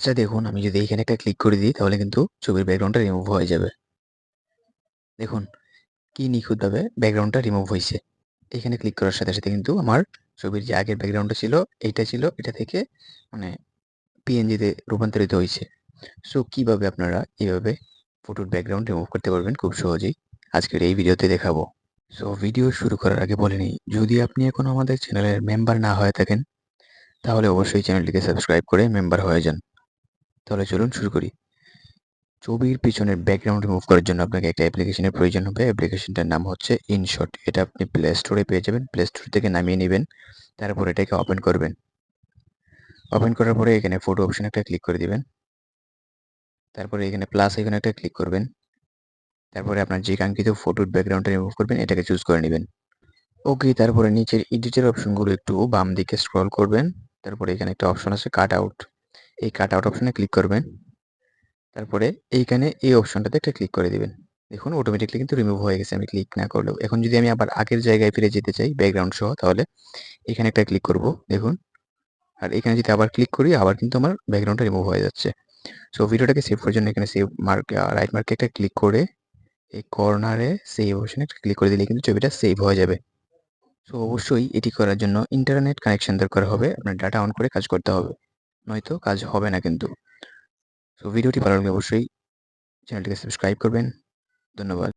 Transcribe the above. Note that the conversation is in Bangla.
আচ্ছা দেখুন আমি যদি এখানে একটা ক্লিক করে দিই, তাহলে কিন্তু ছবির ব্যাকগ্রাউন্ডটা রিমুভ হয়ে যাবে। দেখুন কি নিখুঁতভাবে ব্যাকগ্রাউন্ডটা রিমুভ হয়েছে। এখানে ক্লিক করার সাথে সাথে কিন্তু আমার ছবির যে আগের ব্যাকগ্রাউন্ডটা ছিল, এইটা ছিল, এটা থেকে মানে পিএনজিতে রূপান্তরিত হয়েছে। সো কীভাবে আপনারা এইভাবে ফটোর ব্যাকগ্রাউন্ড রিমুভ করতে পারবেন? খুব সহজেই আজকের এই ভিডিওতে দেখাবো। সো ভিডিও শুরু করার আগে বলে নিই, যদি আপনি এখন আমাদের চ্যানেলের মেম্বার না হয়ে থাকেন, তাহলে অবশ্যই চ্যানেলটিকে সাবস্ক্রাইব করে মেম্বার হয়ে যান। তাহলে চলুন শুরু করি। ছবির পিছনের ব্যাকগ্রাউন্ড রিমুভ করার জন্য আপনাকে একটা অ্যাপ্লিকেশনের প্রয়োজন হবে। অ্যাপ্লিকেশনটার নাম হচ্ছে ইনশট এটা আপনি প্লে স্টোরে পেয়ে যাবেন। প্লে স্টোর থেকে নামিয়ে নেবেন। তারপর এটাকে ওপেন করবেন। ওপেন করার পরে এখানে ফটো অপশন একটা ক্লিক করে দিবেন। তারপরে এখানে প্লাস এখানে একটা ক্লিক করবেন। তারপরে আপনার যে কাঙ্ক্ষিত ফটোর ব্যাকগ্রাউন্ডটা রিমুভ করবেন, এটাকে চুজ করে নেবেন। ওকে তারপরে নিচের এডিটের অপশনগুলো একটু বাম দিকে স্ক্রল করবেন। তারপরে এখানে একটা অপশন আছে কাট আউট এই কাট আউট অপশনে ক্লিক করবেন। তারপরে এইখানে এই অপশনটাতে একটা ক্লিক করে দিবেন। দেখুন অটোমেটিকলি কিন্তু রিমুভ হয়ে গেছে। আমি ক্লিক না করলেও। এখন যদি আমি আবার আগের জায়গায় ফিরে যেতে চাই ব্যাকগ্রাউন্ড সহ, তাহলে এখানে একটা ক্লিক করব। দেখুন, আর এখানে যদি আবার ক্লিক করি, আবার কিন্তু আমার ব্যাকগ্রাউন্ডটা রিমুভ হয়ে যাচ্ছে। সো ভিডিওটাকে সেভ করার জন্য এখানে সেভ মার্ক রাইট মার্কে একটা ক্লিক করে, এই কর্নারে সেভ অপশানে একটা ক্লিক করে দিলে কিন্তু ছবিটা সেভ হয়ে যাবে। সো অবশ্যই এটি করার জন্য ইন্টারনেট কানেকশন দরকার হবে। আপনার ডাটা অন করে কাজ করতে হবে। নয়তো কাজ হবে না কিন্তু। সো ভিডিওটি ভালো লাগলে অবশ্যই চ্যানেলটিকে সাবস্ক্রাইব করবেন। ধন্যবাদ।